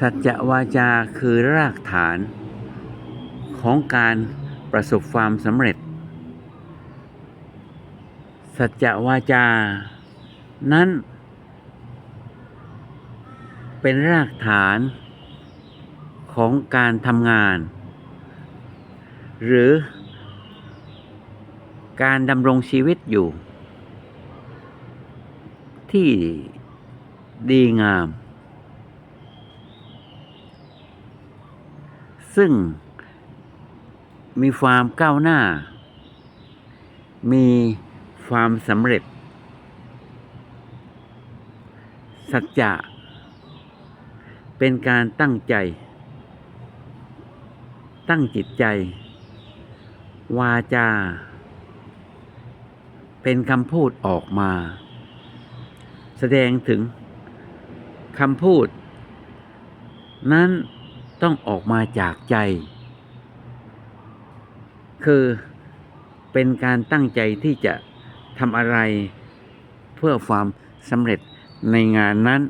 สัจวาจาคือรากฐานของการประสบความสำเร็จ สัจวาจา นั้น เป็นรากฐานของการทำงาน หรือการดำรงชีวิตอยู่ ที่ดีงาม ซึ่งมีความก้าวหน้า มีความสำเร็จ สัจจะเป็นการตั้งใจ ตั้งจิตใจ วาจา เป็นคำพูดออกมา แสดงถึงคำพูด นั้น ต้องออกมาจากใจ คือเป็นการตั้งใจที่จะทำอะไรเพื่อความสำเร็จในงานนั้น